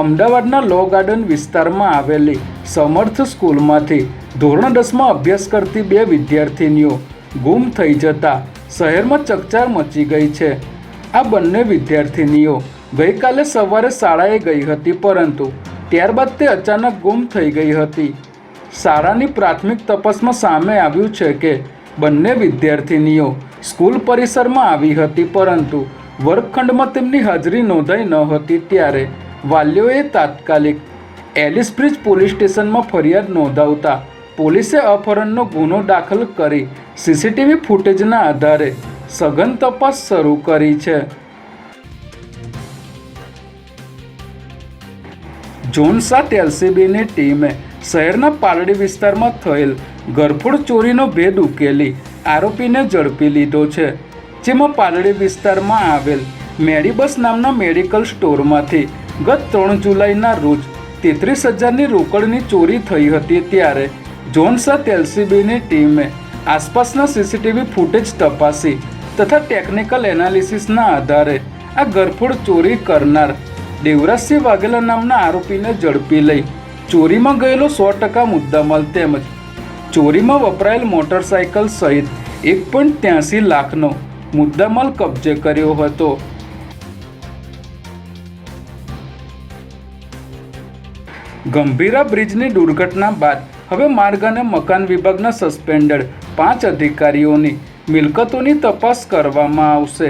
અમદાવાદના લો ગાર્ડન વિસ્તારમાં આવેલી સમર્થ સ્કૂલમાંથી ધોરણ દસમાં અભ્યાસ કરતી બે વિદ્યાર્થિનીઓ ગુમ થઈ જતા શહેરમાં ચકચાર મચી ગઈ છે. આ બંને વિદ્યાર્થિનીઓ ગઈકાલે સવારે શાળાએ ગઈ હતી, પરંતુ ત્યારબાદ તે અચાનક ગુમ થઈ ગઈ હતી. શાળાની પ્રાથમિક તપાસમાં સામે આવ્યું છે કે બંને વિદ્યાર્થિનીઓ સ્કૂલ પરિસરમાં આવી હતી, પરંતુ વર્ગખંડમાં તેમની હાજરી નોંધાઈ ન હતી ત્યારે વાલીઓએ તાત્કાલિક એલિસબ્રિજ પોલીસ સ્ટેશનમાં ફરિયાદ નોંધાવતા પોલીસે અપહરણનો ગુનો દાખલ કરી સીસીટીવી ફૂટેજના આધારે સઘન તપાસ શરૂ કરી છે. ઝોન સાત એલસીબીની ટીમે શહેરના પાલડી વિસ્તારમાં થયેલ ગરફોડ ચોરીનો ભેદ ઉકેલી આરોપીને ઝડપી લીધો છે, જેમાં પાલડી વિસ્તારમાં આવેલ મેડીબસ નામના મેડિકલ સ્ટોરમાંથી ગત ત્રણ જુલાઈના રોજ તેત્રીસ હજારની રોકડની ચોરી થઈ હતી ત્યારે ઝોન તેલસીબીની ટીમે આસપાસના સીસીટીવી ફૂટેજ તપાસી તથા ટેકનિકલ એનાલિસિસના આધારે આ ગરફોડ ચોરી કરનાર દેવરાજસિંહ વાઘેલા નામના આરોપીને ઝડપી લઈ ચોરીમાં ગયેલો સો ટકા મુદ્દામાલ તેમજ ચોરીમાં વપરાયેલ મોટરસાયકલ સહિત એક પોઈન્ટ ત્યાંસી લાખનો મુદ્દામાલ કબજે કર્યો હતો. ગંભીરા બ્રિજની દુર્ઘટના બાદ હવે માર્ગ અને મકાન વિભાગના સસ્પેન્ડેડ પાંચ અધિકારીઓની મિલકતોની તપાસ કરવામાં આવશે.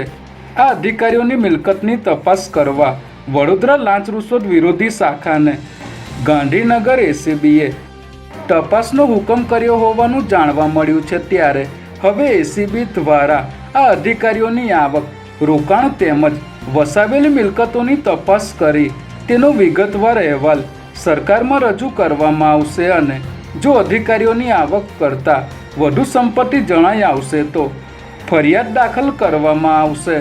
આ અધિકારીઓની મિલકતની તપાસ કરવા વડોદરા લાંચ રૂશ્વત વિરોધી શાખાને ગાંધીનગર એસીબીએ તપાસનો હુકમ કર્યો હોવાનું જાણવા મળ્યું છે ત્યારે હવે એસીબી દ્વારા આ અધિકારીઓની આવક, રોકાણ તેમજ વસાવેલી મિલકતોની તપાસ કરી તેનો વિગતવાર અહેવાલ સરકારમાં રજૂ કરવામાં આવશે અને જો અધિકારીઓની આવક કરતાં વધુ સંપત્તિ જણાઈ આવશે તો ફરિયાદ દાખલ કરવામાં આવશે.